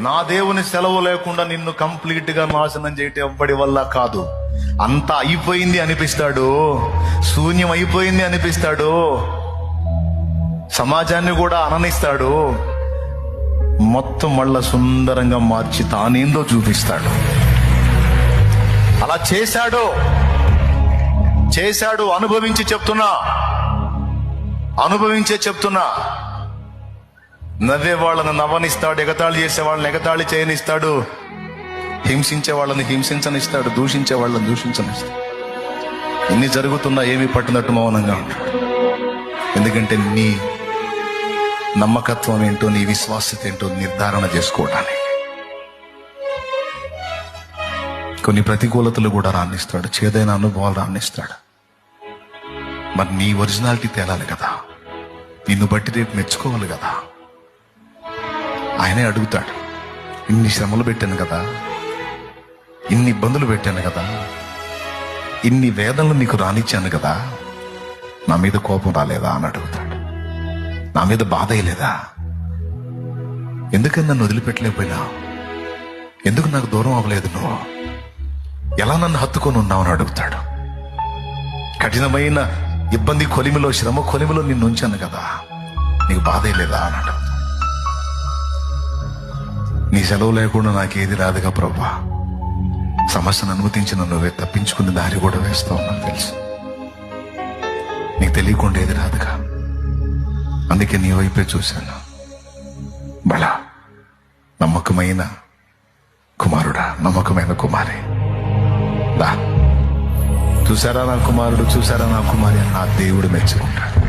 నా దేవుని సెలవు లేకుండా నిన్ను కంప్లీట్గా నాశనం చేయటం ఎవ్వడి వల్ల కాదు. అంతా అయిపోయింది అనిపిస్తాడు. శూన్యం అయిపోయింది అనిపిస్తాడు. సమాజాన్ని కూడా అననిస్తాడు. మొత్తం మళ్ళా సుందరంగా మార్చి తానేందో చూపిస్తాడు. అలా చేశాడు. చేశాడు అనుభవించి చెప్తున్నా. అనుభవించే చెప్తున్నా. నవ్వే వాళ్ళని నవ్వనిస్తాడు ఎగతాళి చేసే వాళ్ళని ఎగతాళి చేయనిస్తాడు. హింసించే వాళ్ళని హింసించనిస్తాడు దూషించే వాళ్ళని దూషించనిస్తాడు. ఇన్ని జరుగుతున్నా ఏమీ పట్టినట్టు మౌనంగా ఉంటాడు. ఎందుకంటే నీ నమ్మకత్వం ఏంటో నీ విశ్వాసత ఏంటో నిర్ధారణ చేసుకోవడానికి కొన్ని ప్రతికూలతలు కూడా రాణిస్తాడు చేదైన అనుభవాలు రాణిస్తాడు. మరి నీ ఒరిజినాలిటీ తేలాలి కదా. నిన్ను బట్టి రేపు మెచ్చుకోవాలి కదా. ఆయనే అడుగుతాడు. ఇన్ని శ్రమలు పెట్టాను కదా ఇన్ని ఇబ్బందులు పెట్టాను కదా ఇన్ని వేదనలు నీకు రానిచ్చాను కదా నా మీద కోపం రాలేదా? అని అడుగుతాడు. నా మీద బాధ అయ్యలేదా ఎందుకని నన్ను వదిలిపెట్టలేకపోయినా ఎందుకు నాకు దూరం అవ్వలేదు నువ్వు? ఎలా నన్ను హత్తుకొని ఉన్నావని అడుగుతాడు. కఠినమైన ఇబ్బంది కొలిమిలో శ్రమ కొలిమిలో నిన్ను ఉంచాను కదా నీకు బాధ లేదా అని అడుగుతాడు. నీ సెలవు లేకుండా నాకేది రాదుగా ప్రభా. సమస్యను అనుమతించిన నువ్వే తప్పించుకుని దారి కూడా వేస్తావు నాకు తెలుసు. నీకు తెలియకుండా ఏది రాదుగా. అందుకే నీ వైపే చూశాను. బలా నమ్మకమైన కుమారుడా నమ్మకమైన కుమారి. దా. చూసారా నా కుమారుడు చూసారా నా కుమారి అని నా దేవుడు మెచ్చుకుంటాడు.